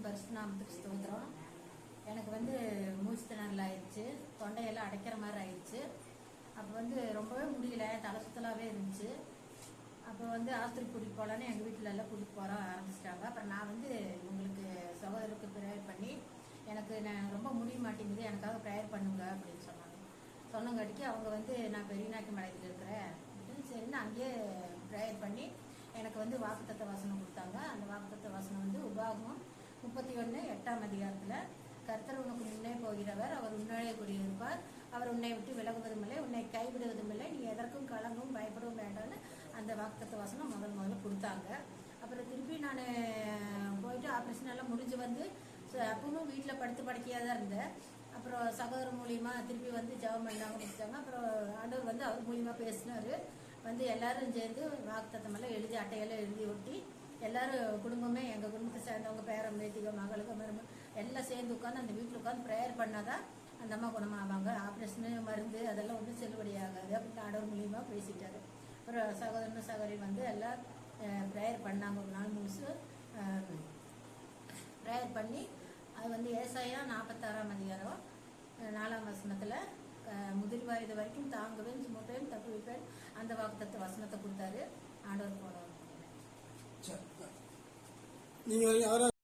கர்த்தரின் பரிசுநாமத்துக்கு ஸ்தோத்திரம் எனக்கு வந்து மூச்சு திணறல் ஆயிடுச்சு. தொண்டையெல்லாம் அடைக்கிற மாதிரி ஆயிடுச்சு. அப்போ வந்து ரொம்பவே முடியல. தலை சுத்தலாகவே இருந்துச்சு. அப்போ வந்து ஆஸ்பத்திரி கூட்டிகிட்டு போகலான்னு எங்கள் வீட்டில் எல்லாம் கூட்டிகிட்டு போகிற ஆரம்பிச்சிட்டாங்க. அப்புறம் நான் வந்து உங்களுக்கு சகோதரருக்கு ப்ரேயர் பண்ணி எனக்கு நான் ரொம்ப முடிய மாட்டேங்குது. எனக்காக ப்ரேயர் பண்ணுங்க அப்படின்னு சொன்னாங்க. சொன்னங்காட்டிக்கு அவங்க வந்து நான் பெரியநாட்டு மலையில் இருக்கிறேன். அப்படின்னு சரின்னு அங்கேயே ப்ரேயர் பண்ணி எனக்கு வந்து வாக்குத்தத்த வசனம் கொடுத்தாங்க. அந்த வாக்குத்தத்த வசனம் வந்து உபாகம் முப்பத்தி ஒன்று எட்டாம் அதிகாரத்தில் கர்த்தர் உனக்கு முன்னே போகிறவர் அவர் உன்னாலே கூடியிருப்பார். அவர் உன்னை விட்டு விலகுவதும் இல்லை உன்னை கைவிடுவதும் இல்லை. நீ எதற்கும் கலங்கவும் பயப்படவும் வேண்டாம்னு அந்த வாக்குத்தத்த வசனம் முதல் முதல்ல கொடுத்தாங்க. அப்புறம் திருப்பி நான் போயிட்டு ஆப்ரேஷன் எல்லாம் முடிஞ்சு வந்து அப்பவும் வீட்டில் படுத்து படுக்கையாக தான் இருந்தேன். அப்புறம் சகோதரர் மூலியமாக திருப்பி வந்து ஜெபம் பண்ணாங்க முடிச்சாங்க அப்புறம் ஆண்டவர் வந்து அவர் மூலியமாக பேசினார். வந்து எல்லாரும் சேர்ந்து வாக்குத்தத்தமெல்லாம் எழுதி அட்டையெல்லாம் எழுதி ஒட்டி எல்லாரும் குடும்பமே எங்கள் குடும்பத்தை சேர்ந்தவங்க பேரம் பேத்திக மகளுக்கு மரும எல்லாம் சேர்ந்து உட்காந்து அந்த வீட்டில் உட்காந்து ப்ரேயர் பண்ணாதான் அந்த அம்மா குணமாவாங்க. ஆப்ரேஷனு மருந்து அதெல்லாம் ஒன்றும் செல்லுபடியாகாது அப்படின்னு ஆடவர் மூலியமாக பேசிட்டாரு. அப்புறம் சகோதரன் சகோதரி வந்து எல்லாம் ப்ரேயர் பண்ணாங்க. ஒரு நாள் முழுசு ப்ரேயர் பண்ணி அது வந்து ஏசாயா நாற்பத்தாறாம் அதிகாரம் நாலாம் வசனத்தில் முதிர் வயது வரைக்கும் தாங்குவேன் சுமப்பேன் தப்புவிப்பேன். அந்த வாக்குத்த வசனத்தை கொடுத்தாரு. ஆண்டவர் போனவர். நீங்கள் யாராவது